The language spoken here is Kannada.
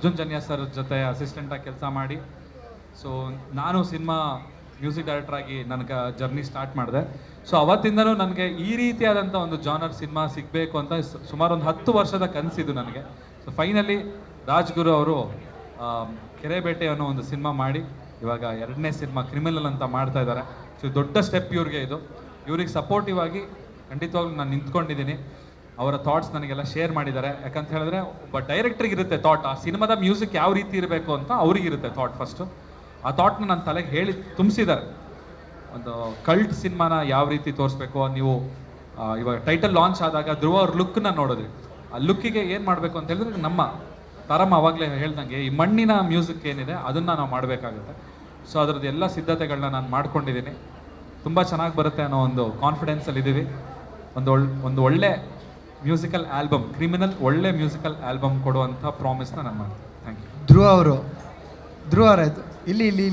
ಅರ್ಜುನ್ ಜನ್ಯಾ ಸರ್ ಜೊತೆ ಅಸಿಸ್ಟೆಂಟಾಗಿ ಕೆಲಸ ಮಾಡಿ. ಸೊ ನಾನು ಸಿನಿಮಾ ಮ್ಯೂಸಿಕ್ ಡೈರೆಕ್ಟರ್ ಆಗಿ ನನಗೆ ಜರ್ನಿ ಸ್ಟಾರ್ಟ್ ಮಾಡಿದೆ. ಸೊ ಅವತ್ತಿಂದನೂ ನನಗೆ ಈ ರೀತಿಯಾದಂಥ ಒಂದು ಜಾನರ್ ಸಿನಿಮಾ ಸಿಗಬೇಕು ಅಂತ ಸುಮಾರು ಒಂದು ಹತ್ತು ವರ್ಷದ ಕನಸಿದ್ದು ನನಗೆ. ಸೊ ಫೈನಲಿ ರಾಜ್ಗುರು ಅವರು ಕೆರೆಬೇಟೆ ಅನ್ನೋ ಒಂದು ಸಿನಿಮಾ ಮಾಡಿ ಇವಾಗ ಎರಡನೇ ಸಿನಿಮಾ ಕ್ರಿಮಿನಲ್ ಅಂತ ಮಾಡ್ತಾ ಇದ್ದಾರೆ ಸೊ ದೊಡ್ಡ ಸ್ಟೆಪ್ ಇವ್ರಿಗೆ ಇದು. ಇವ್ರಿಗೆ ಸಪೋರ್ಟಿವ್ ಆಗಿ ಖಂಡಿತವಾಗ್ಲೂ ನಾನು ನಿಂತ್ಕೊಂಡಿದ್ದೀನಿ ಅವರ ಥಾಟ್ಸ್ ನನಗೆಲ್ಲ ಶೇರ್ ಮಾಡಿದ್ದಾರೆ. ಯಾಕಂತ ಹೇಳಿದ್ರೆ, ಒಬ್ಬ ಡೈರೆಕ್ಟ್ರಿಗೆ ಇರುತ್ತೆ ಥಾಟ್ ಆ ಸಿನಿಮಾದ ಮ್ಯೂಸಿಕ್ ಯಾವ ರೀತಿ ಇರಬೇಕು ಅಂತ ಅವ್ರಿಗಿರುತ್ತೆ ಥಾಟ್ ಫಸ್ಟು ಆ ಥಾಟ್ನ ನನ್ನ ತಲೆಗೆ ಹೇಳಿ ತುಂಬಿಸಿದ್ದಾರೆ. ಒಂದು ಕಲ್ಟ್ ಸಿನಿಮಾನ ಯಾವ ರೀತಿ ತೋರಿಸ್ಬೇಕು? ನೀವು ಇವಾಗ ಟೈಟಲ್ ಲಾಂಚ್ ಆದಾಗ ಧ್ರುವ ಅವ್ರ ಲುಕ್ನ ನೋಡಿದ್ರಿ. ಆ ಲುಕ್ಕಿಗೆ ಏನು ಮಾಡಬೇಕು ಅಂತ ಹೇಳಿದ್ರೆ, ನಮ್ಮ ತರಮ್ಮ ಅವಾಗಲೇ ಹೇಳ್ದಂಗೆ ಈ ಮಣ್ಣಿನ ಮ್ಯೂಸಿಕ್ ಏನಿದೆ, ಅದನ್ನು ನಾವು ಮಾಡಬೇಕಾಗುತ್ತೆ. ಸೊ ಅದರದ್ದು ಎಲ್ಲ ಸಿದ್ಧತೆಗಳನ್ನ ನಾನು ಮಾಡ್ಕೊಂಡಿದ್ದೀನಿ. ತುಂಬ ಚೆನ್ನಾಗಿ ಬರುತ್ತೆ ಅನ್ನೋ ಒಂದು ಕಾನ್ಫಿಡೆನ್ಸಲ್ಲಿ ಇದ್ದೀವಿ ಒಂದು ಒಳ್, ಒಂದು ಒಳ್ಳೆ ಮ್ಯೂಸಿಕಲ್ ಆಲ್ಬಮ್ ಕ್ರಿಮಿನಲ್ ಒಳ್ಳೆ ಮ್ಯೂಸಿಕಲ್ ಆಲ್ಬಮ್ ಕೊಡುವಂಥ ಪ್ರಾಮಿಸ್ನ ನಾನು ಮಾಡ್ತೀನಿ. ಥ್ಯಾಂಕ್ ಯು ಧ್ರುವ ಅವರು, ಧ್ರುವ ಅವರಾಯ್ತು ಇಲ್ಲಿ ಇಲ್ಲಿ.